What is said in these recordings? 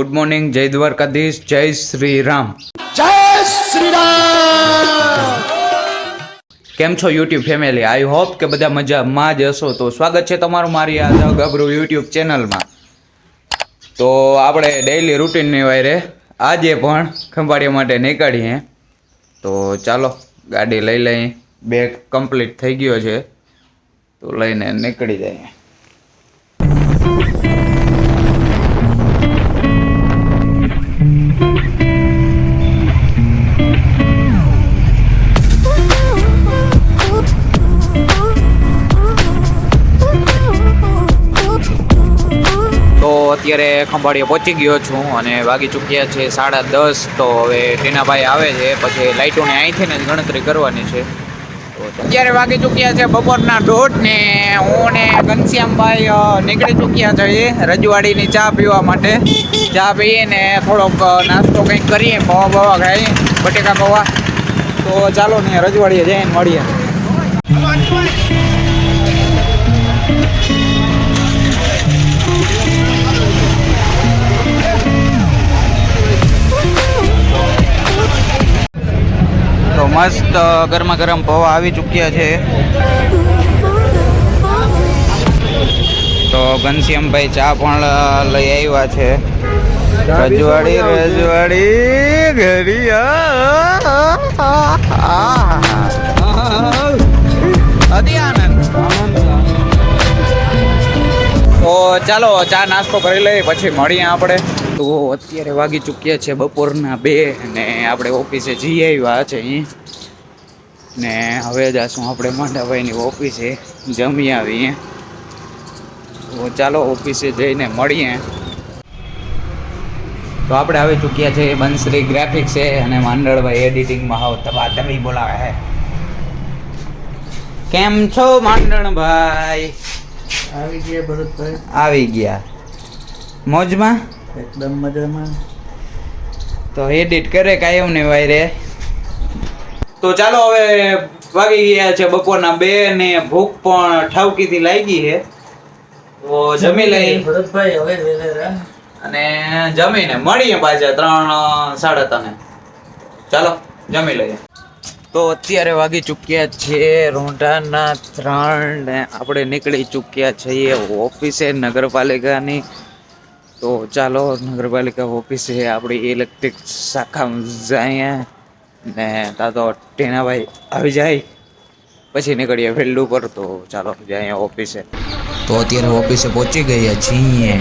Good morning જય દ્વારકાધીશ જય શ્રી રામ જય શ્રી રામ કેમ છો યુટ્યુબ ફેમિલી આઈ હોપ કે બધા મજામાં જ હશો. તો સ્વાગત છે તમારું મારી આ ગભરું ગબરુ યુટ્યુબ ચેનલમાં તો આપણે ડેઈલી રૂટીનની વાયરે આજે પણ ખંભાળિયા માટે નીકળીએ. તો ચાલો ગાડી લઈ લઈએ. બેગ કમ્પ્લીટ થઈ ગયો છે. તો લઈને નીકળી જઈએ. અત્યારે ખંભાળીએ પહોંચી ગયો છું અને વાગી ચૂક્યા છે સાડા દસ, તો હવે ટીનાભાઈ આવે છે, પછી લાઇટોને અહીંથી ને ગણતરી કરવાની છે. અત્યારે વાગી ચૂક્યા છે બપોરના દોઢ ને હું ને ઘનશ્યામભાઈ નીકળી ચૂક્યા છીએ રજવાડીની ચા પીવા માટે. ચા પીએ ને થોડોક નાસ્તો કંઈક કરીએ, પવા બવા ખાઈએ, બટેકા પવા. તો ચાલો ને રજવાડીએ જઈને મળીએ. મસ્ત ગરમા ગરમ પૌવા આવી ચૂક્યા છે. તો ઘનશ્યામભાઈ ચા પણ લઈ આવ્યા છે. રજવાડી રજવાડી ઘરિયા અતિ આનંદ. તો ચાલો, ચા નાસ્તો કરી લઈએ, પછી મળીએ આપણે. તો અત્યારે વાગી ચૂક્યા છે બપોરના બે ને આપણે ઓફિસે જઈ આવ્યા છે અહીં. ને હવે જાશું આપણે માંડાભાઈની ઓફિસે. જમી આવીએ. તો ચાલો ઓફિસે જઈને મળીએ. તો આપણે આવી ચૂક્યા છે બંસરી ગ્રાફિક્સ છે અને માંડળભાઈ એડિટિંગમાં હાવ તબા તબી બોલાવે છે કેમ છો માંડણભાઈ આવી ગયા ભરતભાઈ. આવી ગયા. મોજમાં? એકદમ મજામાં. તો એડિટ કરે કાયમ ને વાયરે. તો ચાલો હવે વાગી ગયા છે બપોરના બે ને ભૂખ પણ ઠાવકીથી લાગી છે. તો જમી લઈ ભરતભાઈ હવે અને જમીને મળીએ પાછા ત્રણ સાડા ત્રણે. ચાલો જમી લઈએ. તો અત્યારે વાગી ચૂક્યા છે રોંઢાના ત્રણ ને આપણે નીકળી ચૂક્યા છીએ ઓફિસે નગરપાલિકાની. તો ચાલો નગરપાલિકા ઓફિસે આપણી ઇલેક્ટ્રિક શાખામાં જઈએ. ને ત્યાં તો ટીનાભાઈ આવી જાય. પછી નીકળીએ ફિલ્ડ ઉપર તો ચાલો જઈએ ઓફિસે. તો અત્યારે ઓફિસે પહોંચી ગયા છીએ.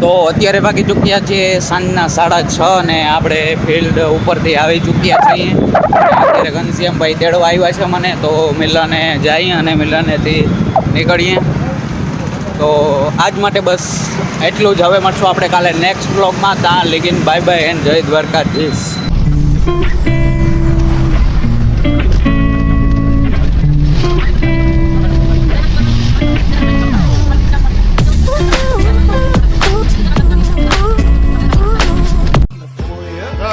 તો અત્યારે બાકી ચૂક્યા છીએ સાંજના સાડા છ ને આપણે ફિલ્ડ ઉપરથી આવી ચૂક્યા છીએ. અત્યારે ઘનશ્યામભાઈ તેડવા આવ્યા છે મને તો મિલને જઈએ અને મિલનેથી નીકળીએ. તો આજ માટે બસ એટલું જ. હવે મળશું આપણે કાલે નેક્સ્ટ બ્લોગમાં. ત્યાં લિગિન બાય બાય એન્ડ જય દ્વારકાધીશ.